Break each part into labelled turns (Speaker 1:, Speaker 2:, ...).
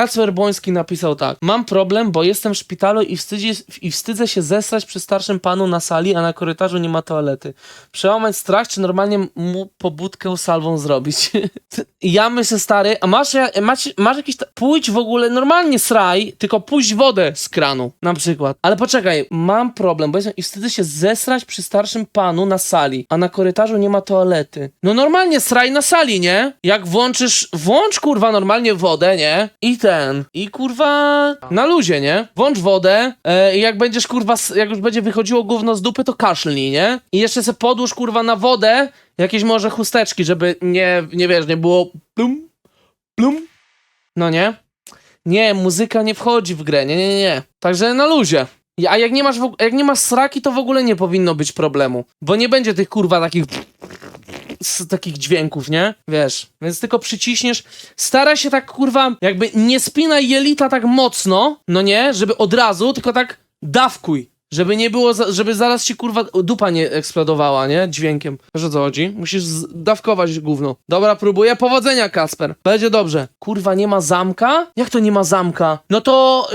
Speaker 1: Kacper Boński napisał tak. Mam problem, bo jestem w szpitalu i, i wstydzę się zesrać przy starszym panu na sali, a na korytarzu nie ma toalety. Przełamać strach, czy normalnie mu pobudkę salwą zrobić? ja myślę, stary, a masz, masz, masz jakiś... Pójdź w ogóle, normalnie sraj, tylko puść wodę z kranu, na przykład. Ale poczekaj, mam problem, bo jestem i wstydzę się zesrać przy starszym panu na sali, a na korytarzu nie ma toalety. No normalnie sraj na sali, nie? Jak włączysz, włącz kurwa normalnie wodę, nie? I ten, i kurwa na luzie, nie? Włącz wodę e, i jak będziesz kurwa, jak już będzie wychodziło gówno z dupy, to kaszlnij, nie? I jeszcze se podłóż kurwa na wodę jakieś może chusteczki, żeby nie, nie wiesz, nie było plum, plum, no nie? Nie, muzyka nie wchodzi w grę, nie, nie, nie. Także na luzie. A jak nie masz, jak nie masz sraki, to w ogóle nie powinno być problemu. Bo nie będzie tych kurwa takich z takich dźwięków, nie? Wiesz, więc tylko przyciśniesz. Staraj się tak kurwa, jakby nie spinaj jelita tak mocno, no nie, żeby od razu, tylko tak dawkuj. Żeby nie było, za- żeby zaraz ci kurwa dupa nie eksplodowała, nie? Dźwiękiem. Wiesz o co chodzi? Musisz dawkować gówno. Dobra, próbuję. Powodzenia, Kasper. Będzie dobrze. Kurwa, nie ma zamka? Jak to nie ma zamka? No to.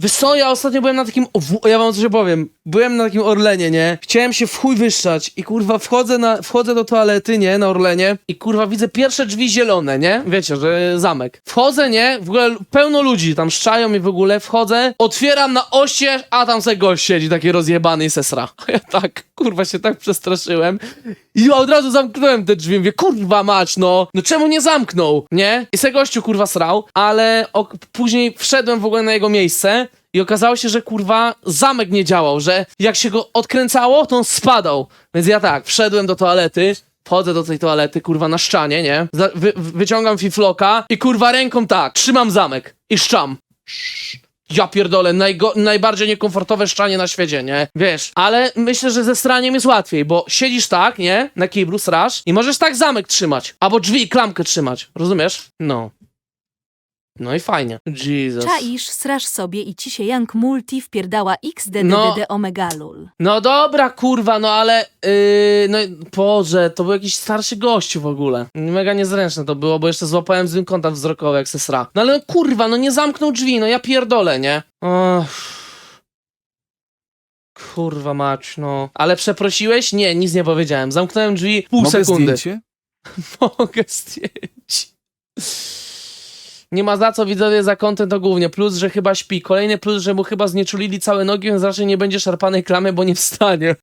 Speaker 1: Wiesz ja ostatnio byłem na takim, o, ja wam coś opowiem, byłem na takim Orlenie, nie? Chciałem się w chuj wyszczać i kurwa wchodzę, na, wchodzę do toalety, nie? Na Orlenie i kurwa widzę pierwsze drzwi zielone, nie? Wiecie, że zamek. Wchodzę, nie? W ogóle pełno ludzi tam szczają i w ogóle wchodzę, otwieram na oście, a tam se gość siedzi taki rozjebany i sesra. A ja tak, kurwa się tak przestraszyłem i od razu zamknąłem te drzwi, mówię, kurwa mać, no, no czemu nie zamknął, nie? I se gościu kurwa srał, ale ok, później wszedłem w ogóle na jego miejsce i okazało się, że kurwa zamek nie działał, że jak się go odkręcało, to on spadał. Więc ja tak, wszedłem do toalety, wchodzę do tej toalety, kurwa na szczanie, nie? Za, wy, wyciągam fifloka i kurwa ręką tak, trzymam zamek i szczam. Ja pierdolę, najgo, najbardziej niekomfortowe szczanie na świecie, nie? Wiesz, ale myślę, że ze straniem jest łatwiej, bo siedzisz tak, nie? Na kiblu, srasz i możesz tak zamek trzymać, albo drzwi, klamkę trzymać, rozumiesz? No. No i fajnie. Jesus.
Speaker 2: Czaisz, srasz sobie i ci się Young Multi wpierdała XDDD
Speaker 1: No.
Speaker 2: Omega Lul.
Speaker 1: No dobra, kurwa, no ale. Yy, no Boże, to był jakiś starszy gościu w ogóle. Mega niezręczne to było, bo jeszcze złapałem z nim kontakt wzrokowy, jak se sra. No ale kurwa, no nie zamknął drzwi, no ja pierdolę, nie? Uff. Kurwa mać, no. Ale przeprosiłeś? Nie, nic nie powiedziałem. Zamknąłem drzwi pół
Speaker 3: Mogę
Speaker 1: sekundy.
Speaker 3: zdjęcie?
Speaker 1: Mogę zdjąć. Nie ma za co widzowie za content to głównie. Plus, że chyba śpi. Kolejny plus, że mu chyba znieczulili całe nogi, więc raczej nie będzie szarpanej klamy, bo nie wstanie.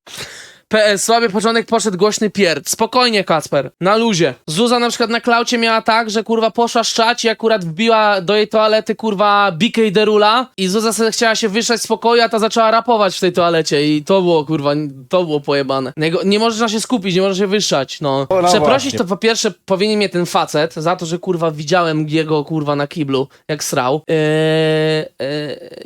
Speaker 1: PS, słaby początek poszedł głośny pierd. Spokojnie, Kacper. Na luzie. Zuza na przykład na klaucie miała tak, że kurwa poszła szczać i akurat wbiła do jej toalety kurwa BK Derula i Zuza sobie chciała się wyszać z pokoju, a ta zaczęła rapować w tej toalecie i to było kurwa, to było pojebane. Nie, nie możesz na się skupić, nie możesz się wyszać, no.
Speaker 3: No
Speaker 1: Przeprosić
Speaker 3: właśnie.
Speaker 1: to po pierwsze powinien mnie ten facet za to, że kurwa widziałem jego kurwa na kiblu, jak srał. Eee,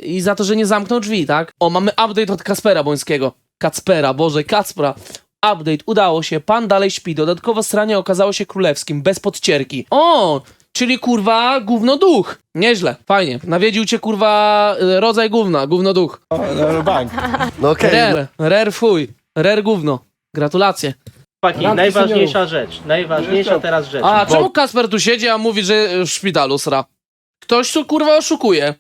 Speaker 1: I za to, że nie zamknął drzwi, tak? O, mamy update od Kaspera Bońskiego. Kacpera, Boże, Kacpra. Update, udało się, pan dalej śpi. Dodatkowo stranie okazało się królewskim, bez podcierki. O! Czyli kurwa gówno duch. Nieźle, fajnie. Nawiedził cię kurwa e, rodzaj gówna, gówno duch.
Speaker 3: Bank.
Speaker 4: No okej,
Speaker 1: Rer, rer fuj, rer gówno. Gratulacje.
Speaker 5: Chłopaki,
Speaker 3: Randki
Speaker 5: najważniejsza rzecz. Najważniejsza teraz rzecz.
Speaker 1: A czemu Kasper tu siedzi, a mówi, że w szpitalu sra? Ktoś tu kurwa oszukuje.